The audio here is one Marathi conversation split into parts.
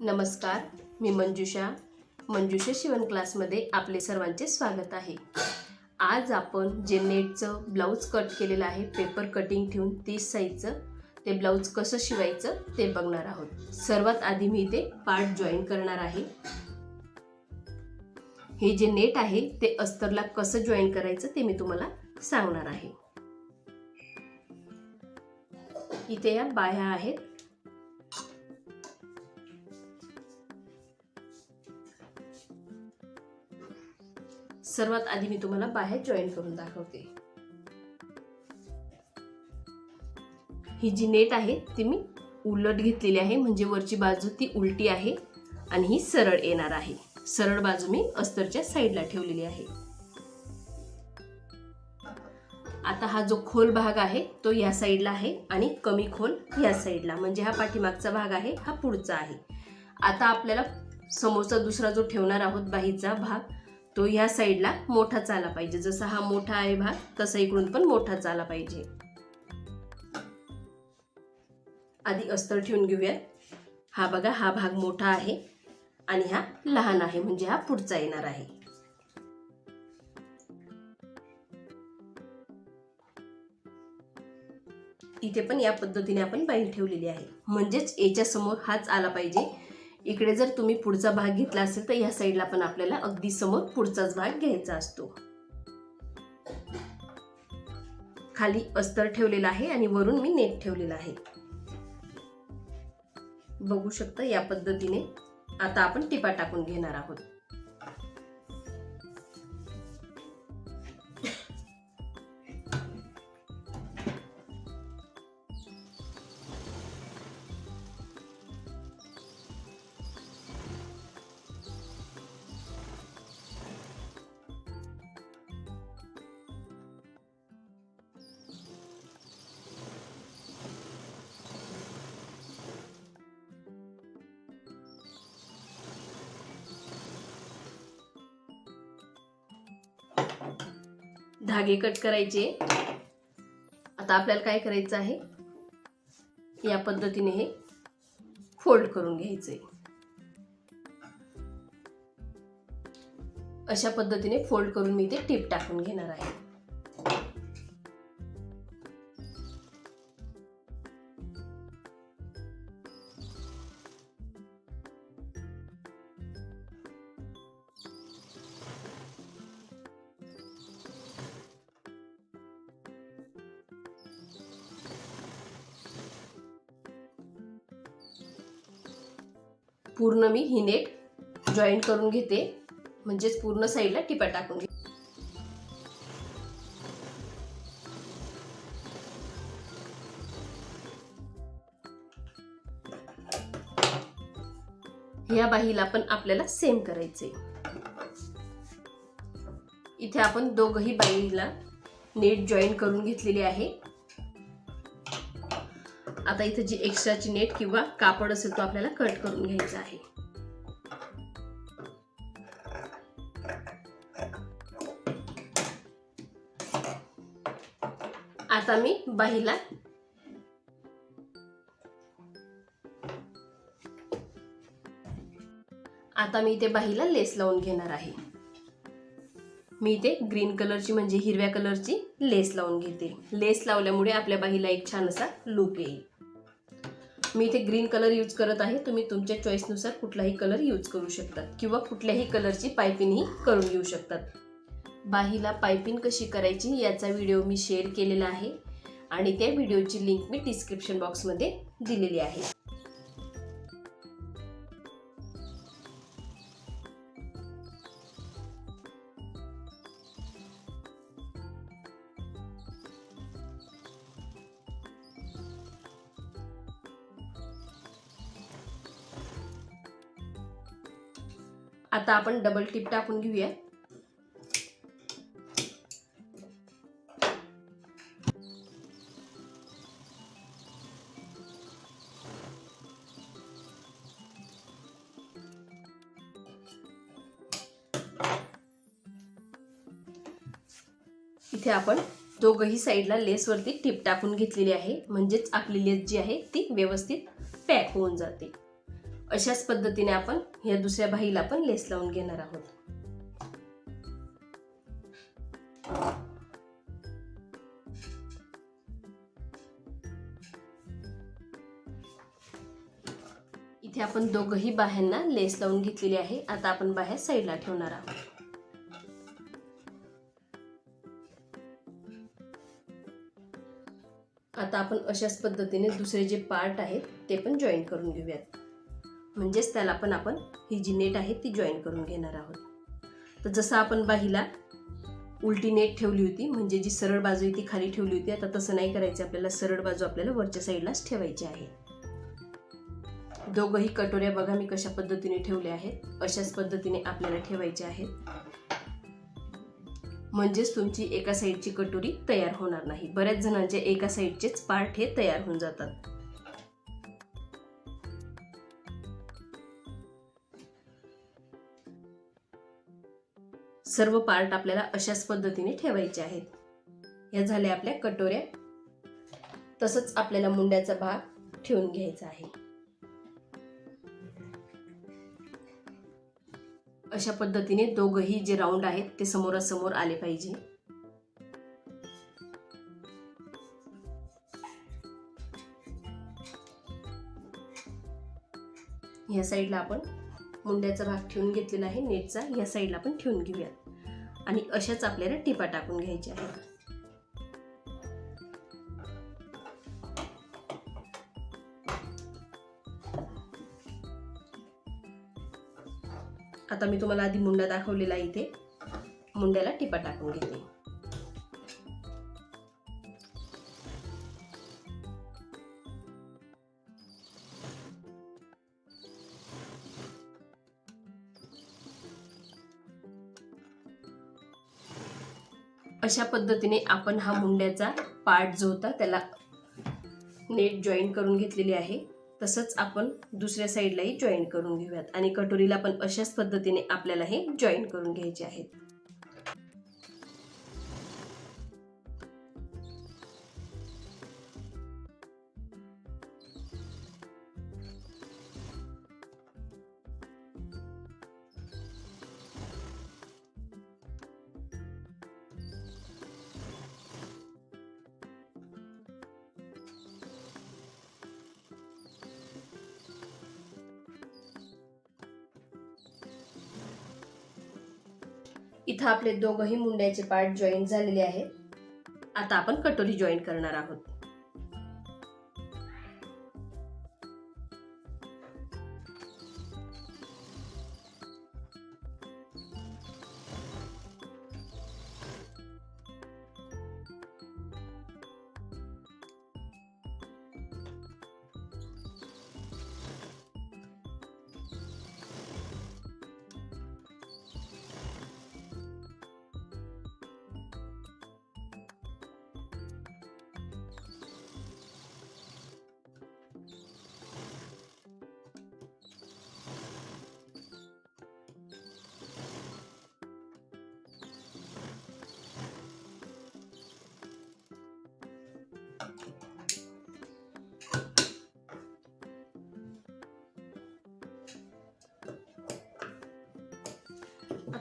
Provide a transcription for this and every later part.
नमस्कार मी मंजुषा. मंजुषा शिवण क्लासमध्ये आपले सर्वांचे स्वागत आहे. आज आपण जे नेटचं ब्लाऊज कट केलेलं आहे पेपर कटिंग ठेवून तीस साईजचं ते ब्लाऊज कसं शिवायचं ते बघणार आहोत. सर्वात आधी मी इथे पार्ट जॉईन करणार आहे. हे जे नेट आहे ते अस्तरला कसं जॉईन करायचं ते मी तुम्हाला सांगणार आहे. इथे या बाह्या आहेत सर्वात आधी मी तुम्हाला बाहेर जॉईन करून दाखवते. ही जी नेट आहे ती मी उलट घेतलेली आहे म्हणजे वरची बाजू ती उलटी आहे आणि ही सरळ येणार आहे. सरळ बाजू मी अस्तरच्या साईडला ठेवलेली आहे. आता हा जो खोल भाग आहे तो या साईडला आहे आणि कमी खोल या साईडला म्हणजे हा पाठीमागचा भाग आहे हा पुढचा आहे. आता आपल्याला समोरचा दुसरा जो ठेवणार आहोत बाहीचा भाग तो ह्या साईडला मोठाच आला पाहिजे. जसा हा मोठा आहे भाग तसा इकडून पण मोठाच आला पाहिजे. आधी अस्तर ठेवून घेऊया. हा बघा हा भाग मोठा आहे आणि हा लहान आहे म्हणजे हा पुढचा येणार आहे. इथे पण या पद्धतीने आपण बाई ठेवलेली आहे. म्हणजेच याच्या समोर हाच आला पाहिजे. इकडे जर तुम्ही पुढचा भाग घेतला असेल तर या साईडला पण आपल्याला अगदी समोर पुढचाच भाग घ्यायचा असतो. खाली अस्तर ठेवलेला आहे आणि वरून मी नेट ठेवलेला आहे. बघू शकता या पद्धतीने आता आपण टिपा टाकून घेणार आहोत. धागे कट करायचे. आता आपल्याला काय करायचं आहे? या पद्धतीने हे फोल्ड करून घ्यायचे अशा पद्धतीने फोल्ड करून मी ते टीप टाकून घेणार आहे. पूर्ण मी ही नेट जॉईंट करून घेते. म्हणजेच पूर्ण साईडला टिपा टाकून घेते. ह्या बाहीला पण आपल्याला सेम करायचे इथे आपण दोघही बाईला नेट जॉईन करून घेतलेली आहे. आता इथे जी एक्स्ट्राची नेट किंवा कापड असेल तो आपल्याला कट करून घ्यायचा आहे. आता मी बाहीला आता मी इथे बाहीला लेस लावून घेणार आहे. मी इथे ग्रीन कलरची म्हणजे हिरव्या कलरची लेस लावून घेते. लेस लावल्यामुळे आपल्या बाहीला एक छान असा लुक येईल. मी इथे ग्रीन कलर यूज करत आहे. तुम्ही तुमच्या चॉईसनुसार कुठलाही कलर यूज करू शकतात. किंवा कुठल्याही कलरची पायपिंगही करून घेऊ शकतात. बाहीला पायपिंग कशी करायची याचा व्हिडिओ मी शेअर केलेला आहे. आणि त्या व्हिडिओची लिंक मी डिस्क्रिप्शन बॉक्समध्ये दिलेली आहे. आता आपण डबल टिप टाकून घेऊया. इथे आपण दोघही साईडला लेसवरती टिप टाकून घेतलेली आहे. म्हणजेच आपली लेस जी आहे ती व्यवस्थित पॅक होऊन जाते. अशाच पद्धतीने आपण या दुसऱ्या बाहीला पण लेस लावून घेणार आहोत. इथे आपण दोघही बाह्यांना लेस लावून घेतलेली आहे. आता आपण बाह्या साईडला ठेवणार आहोत. आता आपण अशाच पद्धतीने दुसरे जे पार्ट आहेत ते पण जॉईन करून घेऊयात. म्हणजेच त्याला पण आपण ही जी नेट आहे ती जॉईन करून घेणार आहोत. तर जसं आपण बाहीला उलटी नेट ठेवली होती म्हणजे जी सरळ बाजू आहे ती खाली ठेवली होती. आता तसं नाही करायचं आपल्याला सरळ बाजू आपल्याला वरच्या साईडलाच ठेवायची आहे. दोघंही कटोऱ्या बघा मी कशा पद्धतीने ठेवल्या आहेत. अशाच पद्धतीने आपल्याला ठेवायच्या आहेत. म्हणजेच तुमची एका साईडची कटोरी तयार होणार नाही. बऱ्याच जणांचे एका साईडचेच पार्ट हे तयार होऊन जातात. सर्व पार्ट आपल्याला अशाच पद्धतीने ठेवायचे आहेत. या झाल्या आपल्या कटोऱ्या. तसंच आपल्याला मुंड्याचा भाग ठेवून घ्यायचा आहे. अशा पद्धतीने दोघही जे राऊंड आहेत ते समोरासमोर आले पाहिजे. ह्या साईडला आपण मुंड्याचा भाग ठेवून घेतलेला आहे नेटचा. ह्या साईडला आपण ठेवून घेऊयात. आणि अशाच आपल्याला टिपा टाकून घ्यायच्या आहेत. आता मी तुम्हाला आधी मुंडा दाखवलेला आहे इथे. मुंड्याला टिपा टाकून घेते. अशा पद्धतीने आपण हा मुंड्याचा पार्ट जो होता त्याला नेट जॉईन करून घेतलेली आहे. तसंच आपण दुसऱ्या साईडलाही जॉईन करून घेऊयात. आणि कटोरीला पण अशाच पद्धतीने आपल्याला हे जॉईन करून घ्यायचे आहेत. आपले दोघही मुंड्याचे पार्ट जॉईन झालेले आहेत. आता आपण कटोरी जॉईन करणार आहोत.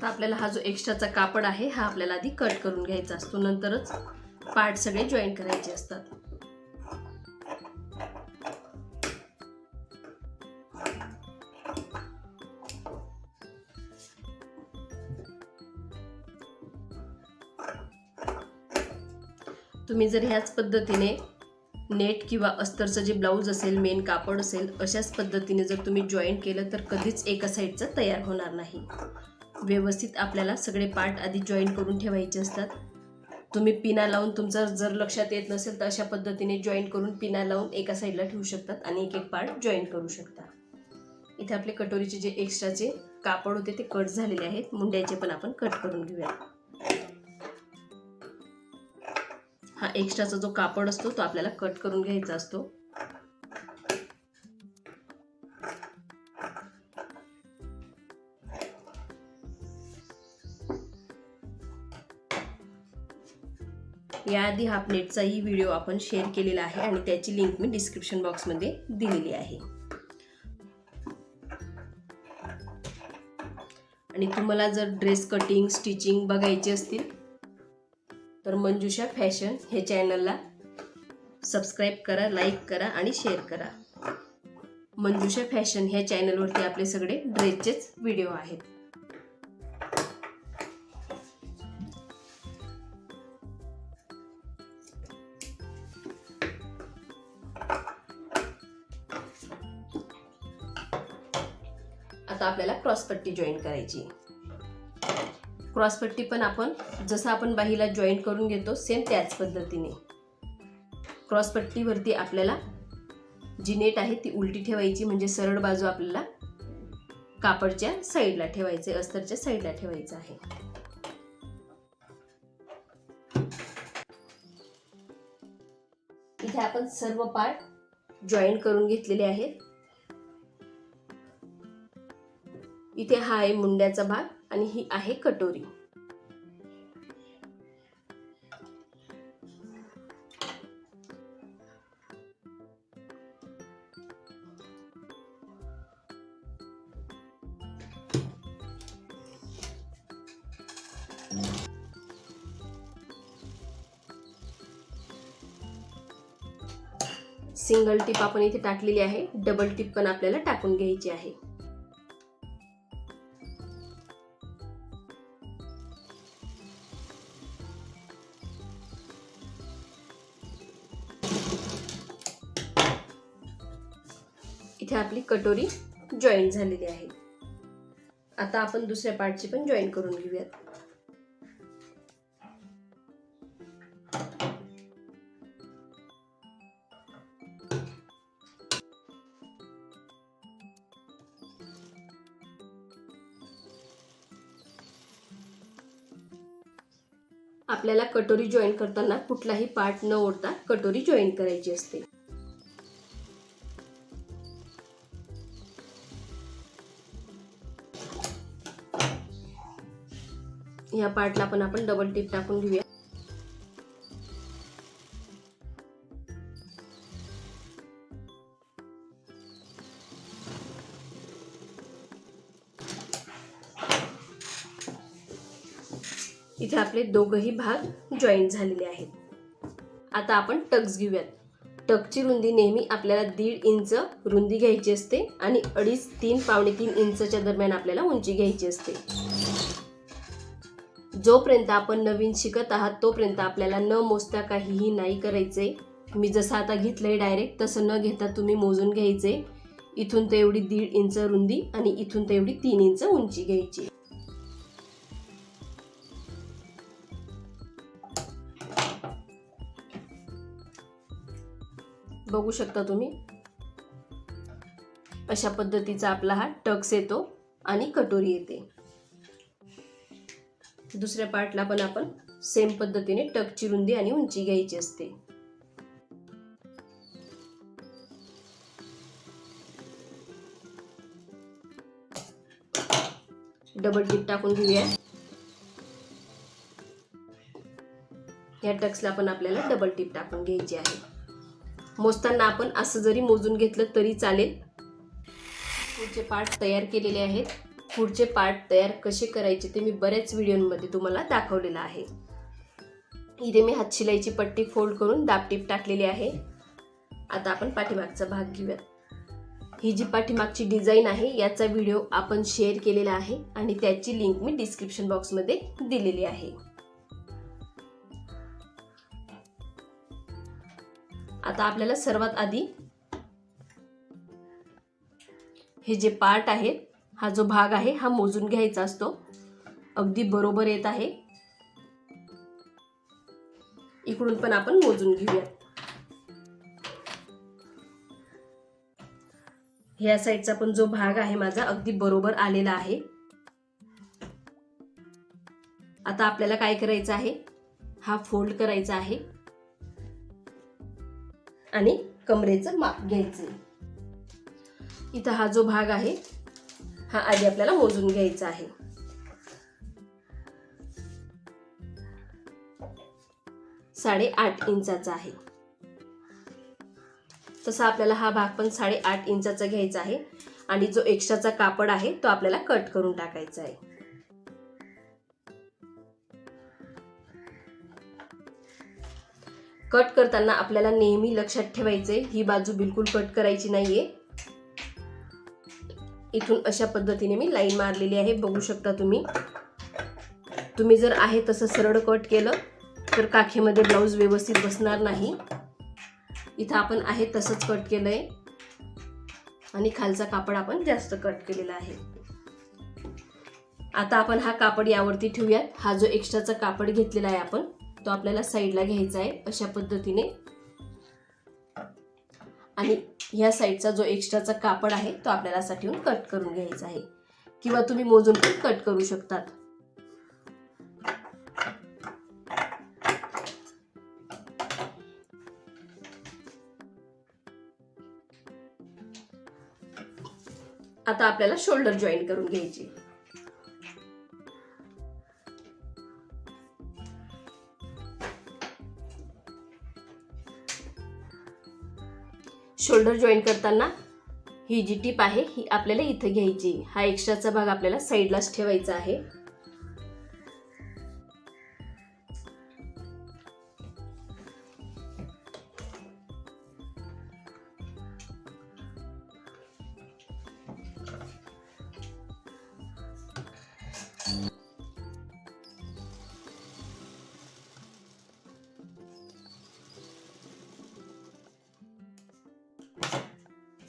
आता आपल्याला हा जो एक्स्ट्राचा कापड आहे हा आपल्याला आधी कट करून घ्यायचा असतो. नंतरच पार्ट सगळे जॉईन करायचे असतात. तुम्ही जर ह्याच पद्धतीने नेट किंवा अस्तरचं जे ब्लाऊज असेल मेन कापड असेल अशाच पद्धतीने जर तुम्ही जॉईन केलं तर कधीच एका साईडचं तयार होणार नाही. व्यवस्थित आपल्याला सगळे पार्ट आधी जॉईन करून ठेवायचे असतात. तुम्ही पिना लावून तुमचं जर लक्षात येत नसेल तर अशा पद्धतीने जॉईन करून पिना लावून एका साईडला ठेवू शकतात आणि एक एक पार्ट जॉईन करू शकता इथे आपले कटोरीचे जे एक्स्ट्राचे कापड होते ते कट झालेले आहेत. मुंड्याचे पण आपण कट करून घेऊया. हा एक्स्ट्राचा जो कापड असतो तो आपल्याला कट करून घ्यायचा असतो. याआधी हा प्लेटचाही व्हिडिओ आपण शेअर केलेला आहे आणि त्याची लिंक मी डिस्क्रिप्शन बॉक्समध्ये दिलेली आहे. आणि तुम्हाला जर ड्रेस कटिंग स्टिचिंग बघायची असतील तर मंजुषा फॅशन हे चॅनलला सबस्क्राईब करा लाईक करा आणि शेअर करा. मंजुषा फॅशन ह्या चॅनलवरती आपले सगळे ड्रेसचेच व्हिडिओ आहेत. आता आपल्याला क्रॉसपट्टी जॉईन करायची. क्रॉसपट्टी पण आपण जसं आपण बाहीला जॉईन करून घेतो सेम त्याच पद्धतीने. क्रॉसपट्टीवरती आपल्याला जी नेट आहे ती उलटी ठेवायची म्हणजे सरळ बाजू आपल्याला कापडच्या साईडला ठेवायचे अस्तरच्या साईडला ठेवायचं आहे. इथे आपण सर्व पार्ट जॉईन करून घेतलेले आहेत. इथे हा आहे मुंड्याचा भाग आणि ही आहे कटोरी. सिंगल टिप आपण इथे टाकलेली आहे. डबल टिप पण आपल्याला टाकून घ्यायची आहे. कटोरी जॉईन झालेली आहे. आता आपण दुसऱ्या पार्टची पण जॉईन करून घेऊयात. आपल्याला कटोरी जॉईन करताना कुठलाही पार्ट न ओढता कटोरी जॉईन करायची असते. या पार्टला पण आपण डबल टिप टाकून घेऊया. इथे आपले दोघही भाग जॉईन झालेले आहेत. आता आपण टक्स घेऊयात. टकची रुंदी नेहमी आपल्याला दीड इंच रुंदी घ्यायची असते आणि अडीच तीन पावणे तीन इंचच्या दरम्यान आपल्याला उंची घ्यायची असते. जोपर्यंत आपण नवीन शिकत आहात तोपर्यंत आपल्याला न मोजता काहीही नाही करायचे मी जसं आता घेतलं आहे डायरेक्ट तसं न घेता तुम्ही मोजून घ्यायचे इथून तर एवढी दीड इंच रुंदी आणि इथून तर एवढी तीन इंच उंची घ्यायची. बघू शकता तुम्ही? अशा पद्धतीचा आपला हा टक्स येतो आणि कटोरी येते. दुसऱ्या पार्टला पण आपण सेम पद्धतीने टकची रुंदी आणि उंची घ्यायची असते. डबल टिप टाकून घेऊया. या टक्सला पण आपल्याला डबल टिप टाकून घ्यायची आहे. मोजताना आपण असं जरी मोजून घेतलं तरी चालेल. पुढचे पार्ट तयार केलेले आहेत. पुढचे पार्ट तयार कसे करायचे ते मी बऱ्याच व्हिडिओमध्ये तुम्हाला दाखवलेलं आहे. इथे मी हात शिलाईची पट्टी फोल्ड करून दाबटीप टाकलेली आहे. आता आपण पाठीमागचा भाग घेऊयात. ही जी पाठीमागची डिझाईन आहे याचा व्हिडिओ आपण शेअर केलेला आहे आणि त्याची लिंक मी डिस्क्रिप्शन बॉक्समध्ये दिलेली आहे. आता आपल्याला सर्वात आधी हे जे पार्ट आहेत हा जो भाग आहे हा मोजून घ्यायचा असतो. अगदी बरोबर येत आहे. इकडून पण आपण मोजून घेऊयात ह्या साईडचा पण जो भाग आहे माझा अगदी बरोबर आलेला आहे. आता आपल्याला काय करायचं आहे? हा फोल्ड करायचा आहे. आणि कमरेचं माप घ्यायचं इथं हा जो भाग आहे हा आधी आपल्याला मोजून घ्यायचा आहे. साडेआठ इंचाचा आहे. तसा आपल्याला हा भाग पण साडेआठ इंचाचा घ्यायचा आहे आणि जो एक्स्ट्राचा कापड आहे तो आपल्याला कट करून टाकायचा आहे. कट करताना आपल्याला नेहमी लक्षात ठेवायचे ही बाजू बिलकुल कट करायची नाहीये. इथून अशा पद्धतीने मी लाईन मारलेली आहे बघू शकता तुम्ही. तुम्ही जर आहे तसं सरळ कट केलं तर काखेमध्ये ब्लाऊज व्यवस्थित बसणार नाही. इथं आपण आहे तसंच कट केलं आहे आणि खालचा कापड आपण जास्त कट केलेला आहे. आता आपण हा कापड यावरती ठेवूयात. हा जो एक्स्ट्राचा कापड घेतलेला आहे आपण तो आपल्याला साईडला घ्यायचा आहे अशा पद्धतीने. आणि ह्या साईडचा जो एक्स्ट्राचा कापड आहे तो आपल्याला असा ठेवून कट करून घ्यायचा आहे. किंवा तुम्ही मोजून पण कट करू शकतात. आता आपल्याला शोल्डर जॉईन करून घ्यायची. शोल्डर जॉईन करताना ही जी टीप आहे ही आपल्याला इथं घ्यायची. हा एक्स्ट्राचा भाग आपल्याला साईडलाच ठेवायचा आहे.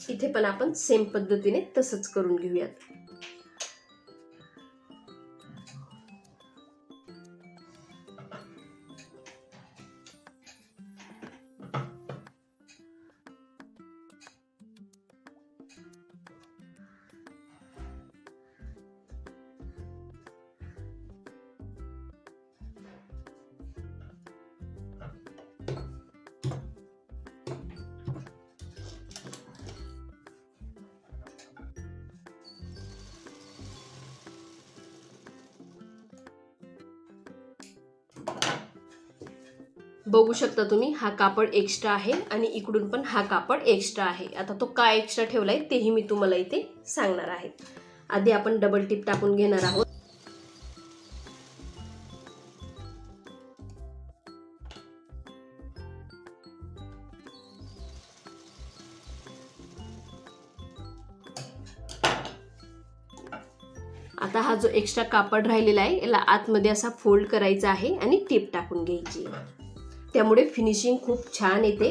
इथे पण आपण सेम पद्धतीने तसंच करून घेऊयात. शकता तुम्ही. हा कापड एक्स्ट्रा आहे आणि इकडून पण हा कापड एक्स्ट्रा आहे. आता तो का एक्स्ट्रा ठेवलाय तेही मी तुम्हाला इथे सांगणार आहे. आधी आपण डबल टिप टाकून घेणार आहोत. आता हा जो एक्स्ट्रा कापड राहिलेला आहे याला आतमध्ये असा फोल्ड करायचा आहे आणि टिप टाकून घ्यायची त्यामुळे फिनिशिंग खूप छान येते.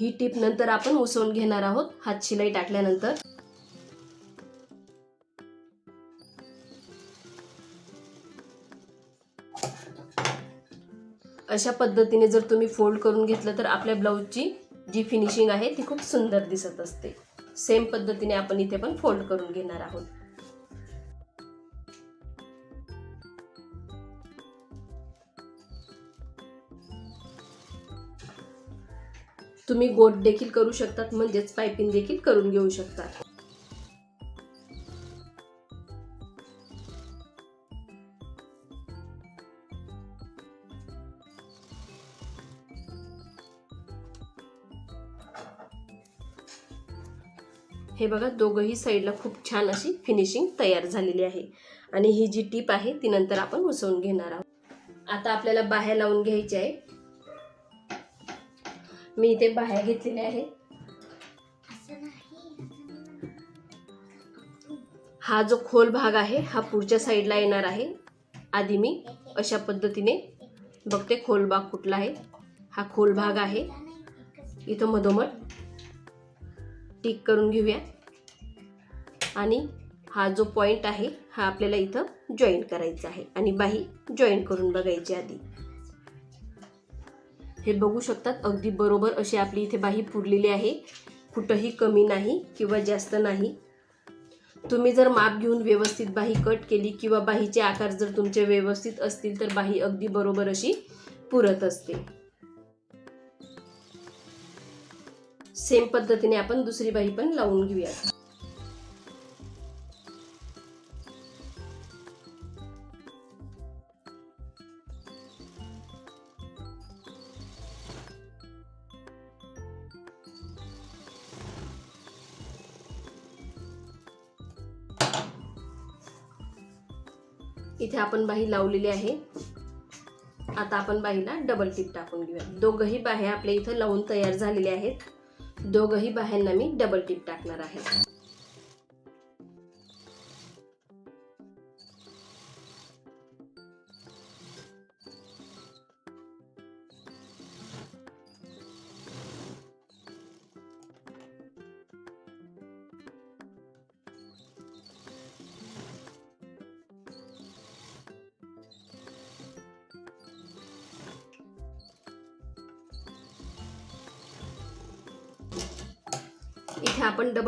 ही टीप नंतर आपण उसवून घेणार आहोत. हात शिलाई टाकल्यानंतर. अशा पद्धतीने जर तुम्ही फोल्ड करून घेतलं तर आपल्या ब्लाऊजची जी फिनिशिंग आहे ती खूप सुंदर दिसत असते. सेम पद्धतीने आपण इथे पण फोल्ड करून घेणार आहोत. तुम्ही गोट देखील करू शकतात म्हणजेच पायपिंग देखील करून घेऊ शकतात बघा दोघंही साईडला खूप छान अशी फिनिशिंग तयार झालेली आहे. आणि ही जी टीप आहे ती नंतर आपण उसवून घेणार आहोत. आता आपल्याला बाह्या लावून घ्यायची आहे. मी इथे बाह्या घेतलेल्या आहे. हा जो खोल भाग आहे हा पुढच्या साईडला येणार आहे. आधी मी अशा पद्धतीने बघते खोल भाग कुठला आहे. हा खोल भाग आहे. इथं मधोमध टिक करून घेऊया. आणि हा जो पॉइंट आहे हा आपल्याला इथं जॉईन करायचा आहे. आणि बाही जॉईन करून बघायची आधी. हे बघू शकतात अगदी बरोबर अशी आपली इथे बाही पुरलेली आहे. कुठंही कमी नाही किंवा जास्त नाही. तुम्ही जर माप घेऊन व्यवस्थित बाही कट केली किंवा बाहीचे आकार जर तुमचे व्यवस्थित असतील तर बाही अगदी बरोबर अशी पुरत असते. सेम पद्धतीने आपण दुसरी बाही पण लावून घेऊया इथे आपण बाही लावलेली आहे. आता आपण बाहीला डबल टिप टाकून घेऊया. दोघंही बाह्या आपल्या इथं लावून तयार झालेल्या आहेत. दोघंही बाह्यांना मी डबल टिप टाकणार आहे.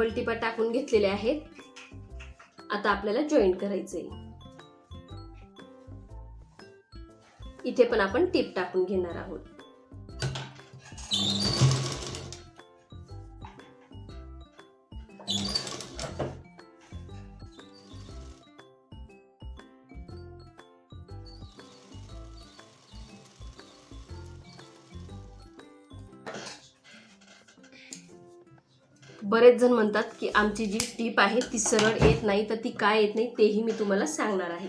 डबल टिपा टाकून घेतलेल्या आहेत. आता आपल्याला जॉईंट करायचंय. इथे पण आपण टिप टाकून घेणार आहोत. बरेच जण म्हणतात की आमची जी टीप आहे ती सरळ येत नाही तर ती काय येत नाही तेही मी तुम्हाला सांगणार आहे.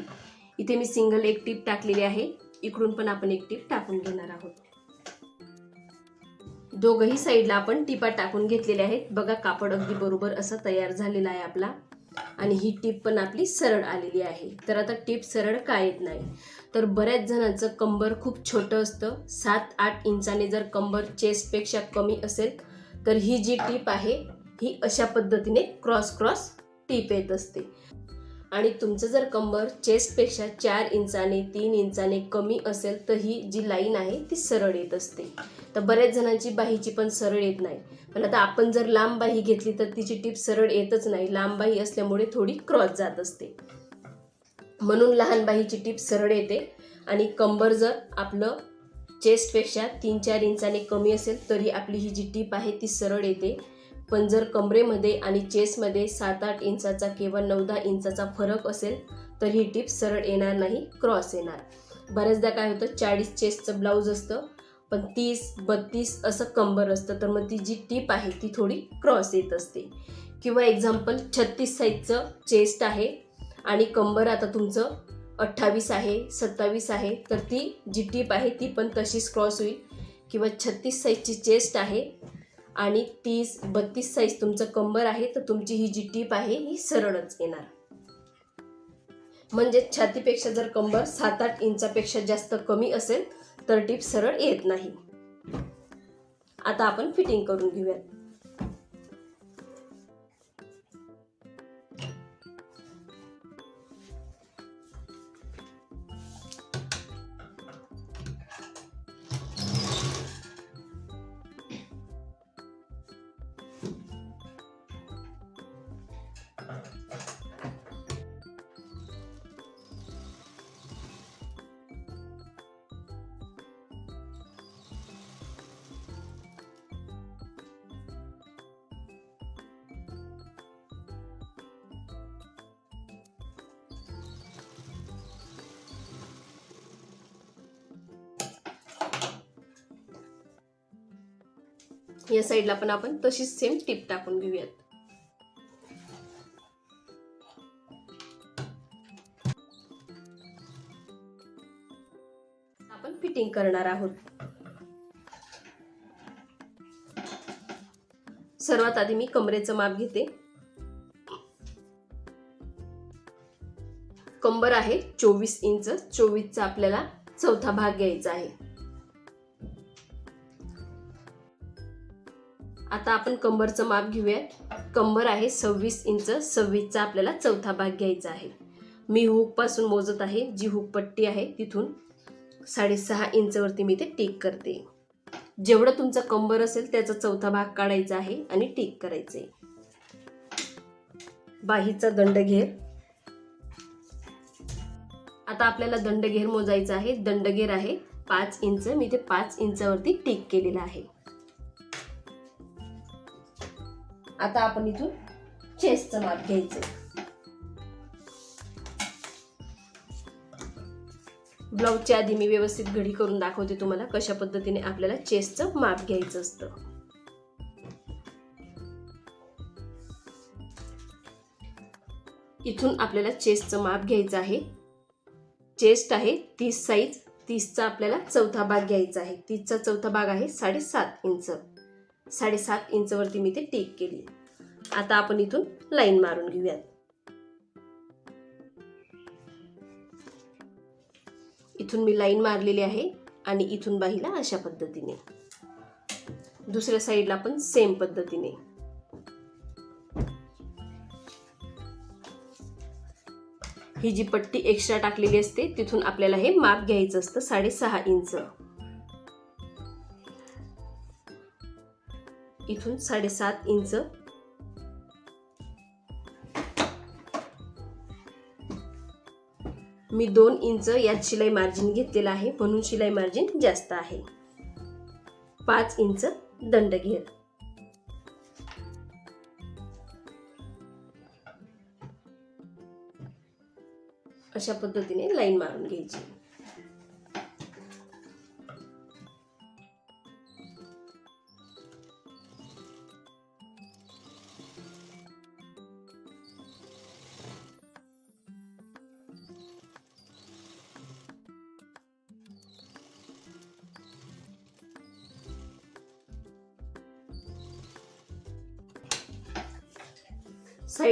इथे मी सिंगल एक टीप टाकलेली आहे. इकडून पण आपण एक टीप टाकून घेणार आहोत. दोघही साईडला आपण टिपा टाकून घेतलेल्या आहेत. बघा कापड अगदी बरोबर असं तयार झालेला आहे आपला. आणि ही टीप पण आपली सरळ आलेली आहे. तर आता टीप सरळ काय येत नाही? तर बऱ्याच जणांचं कंबर खूप छोटं असतं. सात आठ इंचाने जर कंबर चेस्टपेक्षा कमी असेल तर ही जी टीप आहे ही अशा पद्धतीने क्रॉस क्रॉस टीप येत असते. आणि तुमचं जर कंबर चेस्टपेक्षा चार इंचाने तीन इंचाने कमी असेल तर ही जी लाईन आहे ती सरळ येत असते. तर बऱ्याच जणांची बाहीची पण सरळ येत नाही. पण आता आपण जर लांब बाही घेतली तर तिची टीप सरळ येतच नाही. लांब बाही असल्यामुळे थोडी क्रॉस जात असते. म्हणून लहान बाहीची टीप सरळ येते. आणि कंबर जर आपलं चेस्टपेक्षा तीन चार इंचाने कमी असेल तरी आपली ही जी टीप आहे ती सरळ येते. पण जर कमरेमध्ये आणि चेस्टमध्ये सात आठ इंचाचा किंवा नऊ दहा इंचाचा फरक असेल तर ही टीप सरळ येणार नाही क्रॉस येणार. बऱ्याचदा काय होतं चाळीस चेस्टचं ब्लाऊज असतं पण तीस बत्तीस असं कंबर असतं तर मग ती जी टीप आहे ती थोडी क्रॉस येत असते. किंवा एक्झाम्पल छत्तीस साईजचं चेस्ट आहे आणि कंबर आता तुमचं अठ्ठावीस आहे सत्तावीस आहे तर ती जी टीप आहे ती पण तशीच क्रॉस होईल. किंवा छत्तीस साईजची चेस्ट आहे आणि तीस बत्तीस साईज तुमचं कंबर आहे तर तुमची ही जी टीप आहे ही सरळच येणार. म्हणजे छातीपेक्षा जर कंबर सात आठ इंचापेक्षा जास्त कमी असेल तर टीप सरळ येत नाही. आता आपण फिटिंग करून घेऊयात. या साईडला पण आपण तशीच सेम टीप टाकून घेऊयात. आपण फिटिंग करणार आहोत. सर्वात आधी मी कमरेचं माप घेते. कंबर आहे चोवीस इंच चोवीसचा आपल्याला चौथा भाग घ्यायचा आहे. आता आपण कंबरचं माप घेऊयात. कंबर आहे सव्वीस इंच सव्वीसचा आपल्याला चौथा भाग घ्यायचा आहे. मी हुकपासून मोजत आहे जी हुक पट्टी आहे तिथून साडेसहा इंचवरती मी ते टिक करते. जेवढं तुमचा कंबर असेल त्याचा चौथा भाग काढायचा आहे आणि टिक आहे बाहीचा दंडघेर. आता आपल्याला दंडघेर मोजायचा आहे. दंडघेर आहे पाच इंच मी ते पाच इंचावरती टिक केलेला आहे. आता आपण इथून चेस्टचं माप घ्यायचं. ब्लाऊजच्या आधी मी व्यवस्थित घडी करून दाखवते तुम्हाला कशा पद्धतीने आपल्याला चेस्टचं माप घ्यायचं असतं. इथून आपल्याला चेस्टचं माप घ्यायचं आहे. चेस्ट आहे तीस साईज तीसचा आपल्याला चौथा भाग घ्यायचा आहे. तीसचा चौथा भाग आहे साडेसात इंच. साडेसात इंचवरती मी ते टेक केली. आता आपण इथून लाईन मारून घेऊयात. इथून मी लाईन मारलेली आहे आणि इथून बाहीला अशा पद्धतीने. दुसऱ्या साईडला पण सेम पद्धतीने. ही जी पट्टी एक्स्ट्रा टाकलेली असते तिथून आपल्याला हे माप घ्यायचं असतं साडेसहा इंच. इथून साडेसात इंच. मी दोन इंच यात शिलाई मार्जिन घेतलेलं आहे म्हणून शिलाई मार्जिन जास्त आहे. पाच इंच दंड घेत. अशा पद्धतीने लाईन मारून घ्यायची.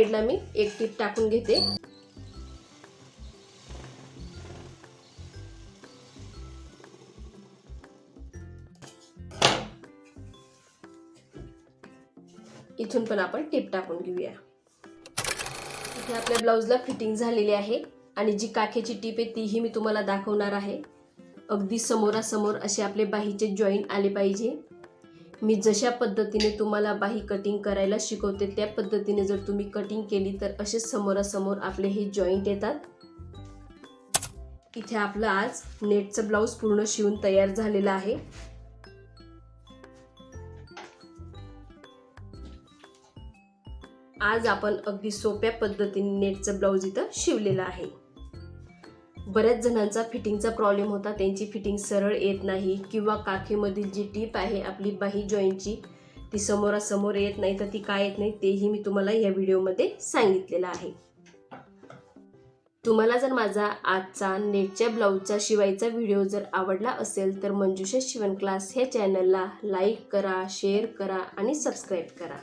साईडला मी एक टीप टाकून घेते. इथून पण आपण टीप टाकून घेऊया. इथे आपल्या ब्लाऊजला फिटिंग झालेली आहे आणि जी काखेची टीप आहे तीही मी तुम्हाला दाखवणार आहे. अगदी समोरासमोर असे आपले बाहीचे जॉईन आले पाहिजे. मी जशा पद्धतीने तुम्हाला बाही कटिंग करायला शिकवते त्या पद्धतीने जर तुम्ही कटिंग केली तर असेच समोरासमोर आपले हे जॉईंट येतात. इथे आपलं आज नेटचं ब्लाऊज पूर्ण शिवून तयार झालेलं आहे. आज आपण अगदी सोप्या पद्धतीने नेटचं ब्लाऊज इथं शिवलेलं आहे. बऱ्याच जणांचा फिटिंगचा प्रॉब्लेम होता. त्यांची फिटिंग सरळ येत नाही किंवा काखेमधील जी टीप आहे आपली बाही जॉईंटची ती समोरासमोर येत नाही तर ती काय येत नाही तेही मी तुम्हाला या व्हिडिओमध्ये सांगितलेलं आहे. तुम्हाला जर माझा आजचा नेटच्या ब्लाऊजचा शिवायचा व्हिडिओ जर आवडला असेल तर मंजुषा शिवण क्लास ह्या चॅनलला लाईक करा शेअर करा आणि सबस्क्राईब करा.